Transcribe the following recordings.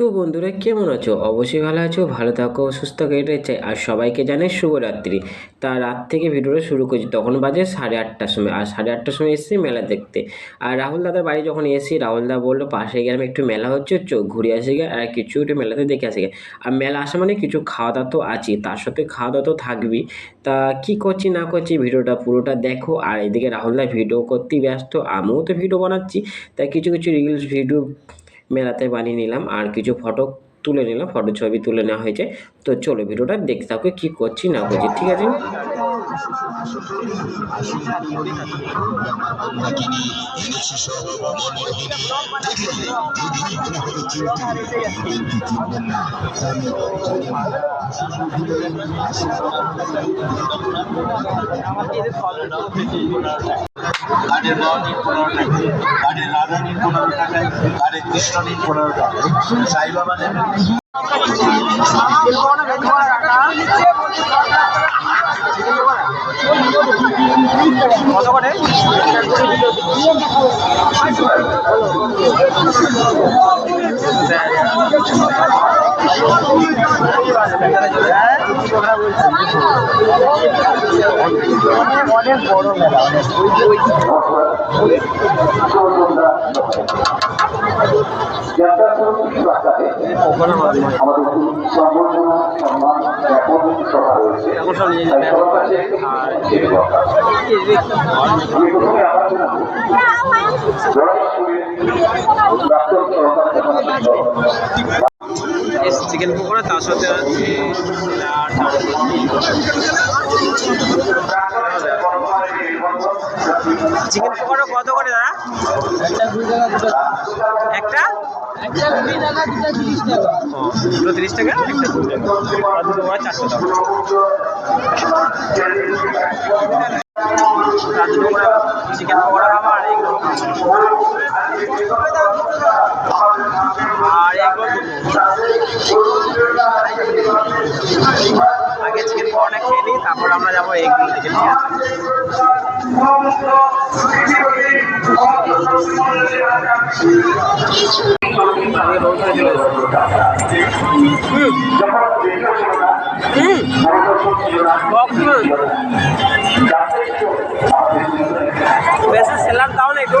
তো বন্ধুরা, কেমন আছো? অবশ্যই ভালো আছো, ভালো থাকো, সুস্থ এটাই চাই। আর সবাইকে জানাই শুভরাত্রি। তা রাত থেকে ভিডিওটা শুরু করছি, তখন বাজে সাড়ে আটটার সময়। আর সাড়ে আটটার সময় এসেছি মেলা দেখতে। আর রাহুল দাদার বাড়ি যখন এসেছি, রাহুল দা বলল, পাশে গ্রামে একটু মেলা হচ্ছে, চোখ ঘুরে আসি গে, আর কিছু একটু মেলাতে দেখে আসি গে। আর মেলা আসা মানে কিছু খাওয়া দাওয়া তো আছে তার সাথে খাওয়া দাওয়া তো থাকবেই। তা কী করছি, না করছি, ভিডিওটা পুরোটা দেখো। আর এদিকে রাহুল দা ভিডিও করতেই ব্যস্ত, আমিও তো ভিডিও বানাচ্ছি। তাই কিছু কিছু রিলস ভিডিও মেলাতে বানিয়ে নিলাম আর কিছু ফটো তুলে নিলাম, ফটো ছবি তুলে নেওয়া হয়েছে। তো চলো ভিডিওটা দেখতে থাকো কী করছি না করছি, ঠিক আছে? গাড়ির র নিন পনেরো টাকা গাড়ির রাধা নিন পনেরো টাকায় গাড়ির কৃষ্ণ নিন পনেরো টাকা সাই বাবা নেবেন কত করে অনেক বড় মেলা আমাদের সম্বর্ধনা সম্মান জ্ঞাপন সভা রয়েছে এখন সব নিয়ে প্রথমে আবার জানাব জয়পুরের প্রাক্তন সরকার চিকেন পকোড়া তার সাথে আছে চিকেন পকোড়া কত করে দাদা? একটা দুটো তিরিশ টাকা। একটা? আর দুটো পকোড়া চারশো টাকা। আর দুটো চিকেন পকোড়া খাব আর এগুলো তারপর আমরা যাব এগুলো দিকে ঠিক আছে আগে বলতে চলে বেশি সেলার দাও না একটু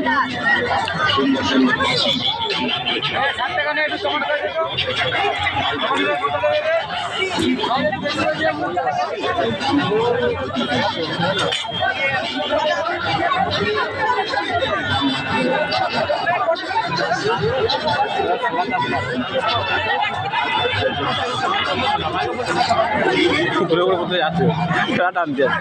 না এইগুলো করে আটটা করে ঘুরে ঘুরে কোথায় যাচ্ছে খেলা টানতে যাচ্ছে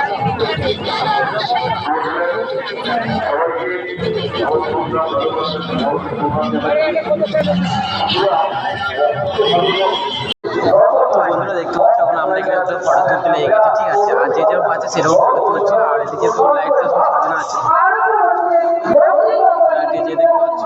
তো বন্ধুরা দেখতে পাচ্ছ, এখন আমরা এখানে ফটো তুলতে গেছি, ঠিক আছে? আর যে যেরকম আছে সেরকম ফটো তুলছে আর এদিকে তো লাইট সব সাজানো আছে। দেখতে পাচ্ছ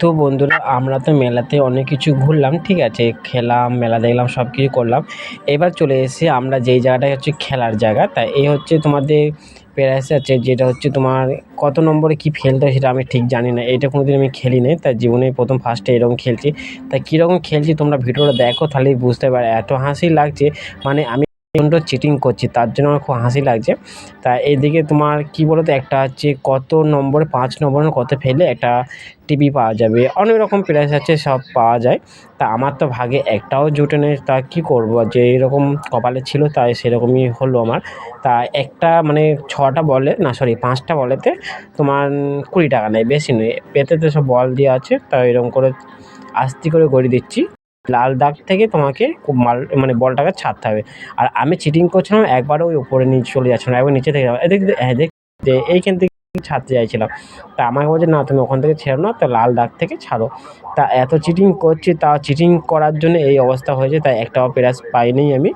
তো বন্ধুরা, আমরা তো মেলাতে অনেক কিছু ঘুরলাম, ঠিক আছে? খেলাম, মেলা দেখলাম সব কিছু করলাম। এবার চলে এসে আমরা যেই জায়গাটায় হচ্ছে খেলার জায়গা। তাই এই হচ্ছে তোমাদের প্রাইস আছে, যেটা হচ্ছে তোমার কত নম্বরে কী ফেলতে হয় সেটা আমি ঠিক জানি না। এটা কোনোদিন আমি খেলি নাই তাই জীবনে প্রথম ফার্স্টে এরকম খেলছি। তাই কীরকম খেলছি তোমরা ভিডিওটা দেখো, তাহলেই বুঝতে পারো এত হাসি লাগছে মানে আমি প্রচণ্ড চিটিং করছি, তার জন্য আমার খুব হাসি লাগছে। তা এদিকে তোমার কী বলো তো একটা হচ্ছে কত নম্বরে, পাঁচ নম্বরে, কত ফেলে একটা টিভি পাওয়া যাবে। অনেক রকম প্রাইস আছে, সব পাওয়া যায়। তা আমার তো ভাগে একটাও জুটে নেই, তা কী করব? যে এরকম কপালে ছিল, তাই সেরকমই হলো আমার। তা একটা মানে ছটা বলে, না সরি পাঁচটা বলেতে তোমার কুড়ি টাকা নেয়, বেশি নেই। পেতে তো সব বল দেওয়া আছে, তা এরকম করে আস্তে করে গড়ি দিচ্ছি। লাল দাগ থেকে তোমাকে খুব মাল মানে বলটাকে ছাড়তে হবে। আর আমি চিটিং করছিলাম, একবারও ওই উপরে নিচে চলে যাচ্ছিলাম একবার নিচে থেকে দিয়ে- হ্যাঁ দেখ এইখান থেকে ছাড়তে চাইছিলাম। তা আমাকে বলছে, না, তুমি ওখান থেকে ছেড়ো না, তো লাল দাগ থেকে ছাড়ো। তা এত চিটিং করছি, তা চিটিং করার জন্য এই অবস্থা হয়েছে, তাই একটাও প্রাইজ পাইনি আমি।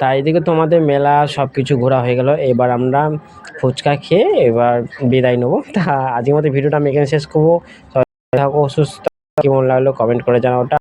তা এদিকে তোমাদের মেলা সব কিছু ঘোরা হয়ে গেল। এবার আমরা ফুচকা খেয়ে এবার বিদায় নেব। তা আজকের মতো ভিডিওটা আমি এখানে শেষ করব। থাকো, সুস্থ কেমন লাগল কমেন্ট করে জানাও।